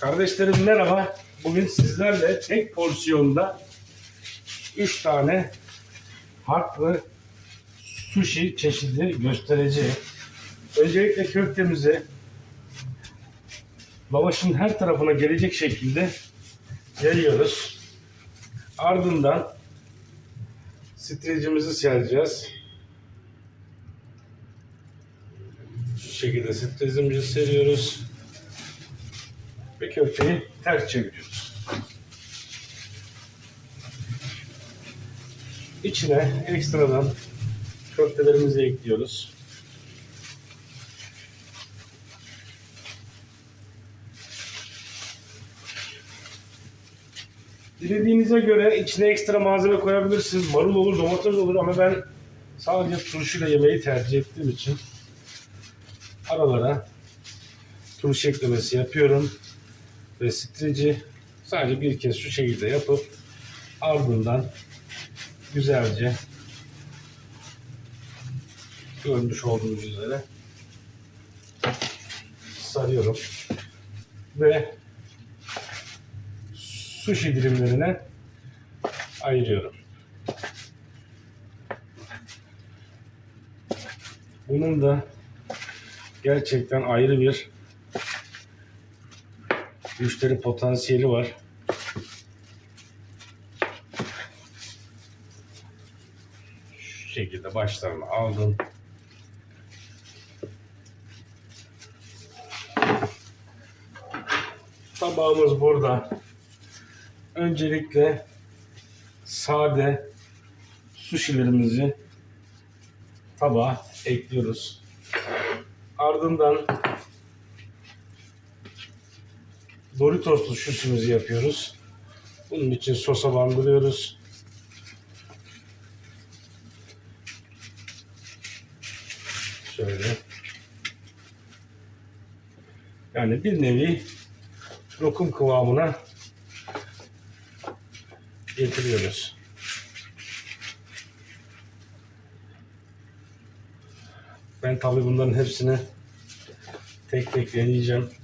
Kardeşlerim merhaba. Bugün sizlerle tek porsiyonda 3 tane farklı sushi çeşidi göstereceğim. Öncelikle köftemizi lavaşın her tarafına gelecek şekilde yayıyoruz. Ardından streçimizi sereceğiz. Şu şekilde streçimizi seriyoruz ve köfteyi ters çeviriyoruz. İçine ekstradan köftelerimizi ekliyoruz. Dilediğinize göre içine ekstra malzeme koyabilirsiniz. Marul olur, domates olur ama ben sadece turşuyla yemeği tercih ettiğim için aralara turşu eklemesi yapıyorum ve streci sadece bir kez şu şekilde yapıp ardından güzelce görmüş olduğunuz üzere sarıyorum ve sushi dilimlerine ayırıyorum. Bunun da gerçekten ayrı bir müşteri potansiyeli var. Şu şekilde başlarını aldım. Tabağımız burada. Öncelikle sade suşilerimizi tabağa ekliyoruz. Ardından Doritoslu şutumuzu yapıyoruz. Bunun için sosa bandırıyoruz. Şöyle. Yani bir nevi lokum kıvamına getiriyoruz. Ben tabii bunların hepsini tek tek deneyeceğim.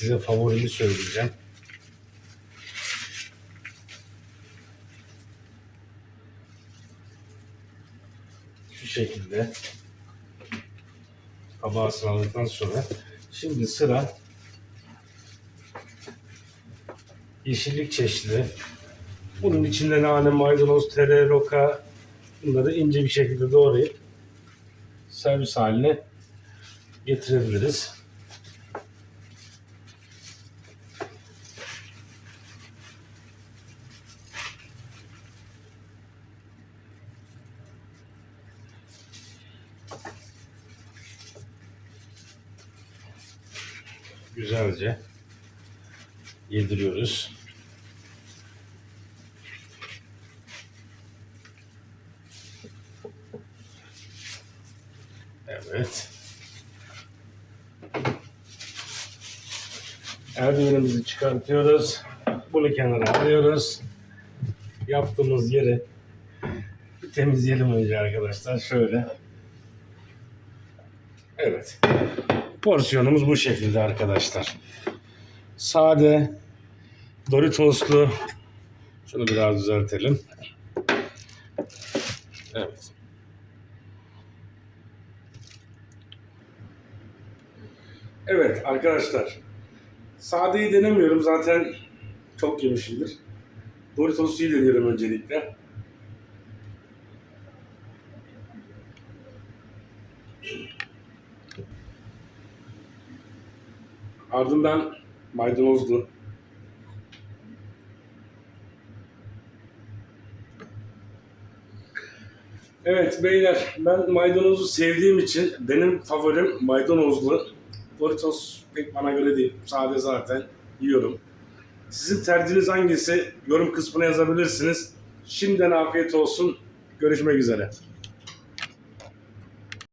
Size favorimi söyleyeceğim. Şu şekilde tabağa sıraladıktan sonra şimdi sıra yeşillik çeşidi. Bunun içinde nane, maydanoz, tere, roka bunları ince bir şekilde doğrayıp servis haline getirebiliriz. Güzelce yediriyoruz. Evet. Eldivenimizi çıkartıyoruz. Bunu kenara alıyoruz. Yaptığımız yeri temizleyelim önce arkadaşlar. Şöyle. Evet. Porsiyonumuz bu şekilde arkadaşlar. Sade, Doritoslu. Şunu biraz düzeltelim. Evet. Evet arkadaşlar. Sadeyi denemiyorum zaten çok yemişimdir. Doritos'u deniyorum öncelikle. Ardından maydanozlu. Evet beyler ben maydanozu sevdiğim için benim favorim maydanozlu. Doritos pek bana göre değil. Sade zaten yiyorum. Sizin tercihiniz hangisi? Yorum kısmına yazabilirsiniz. Şimdiden afiyet olsun. Görüşmek üzere.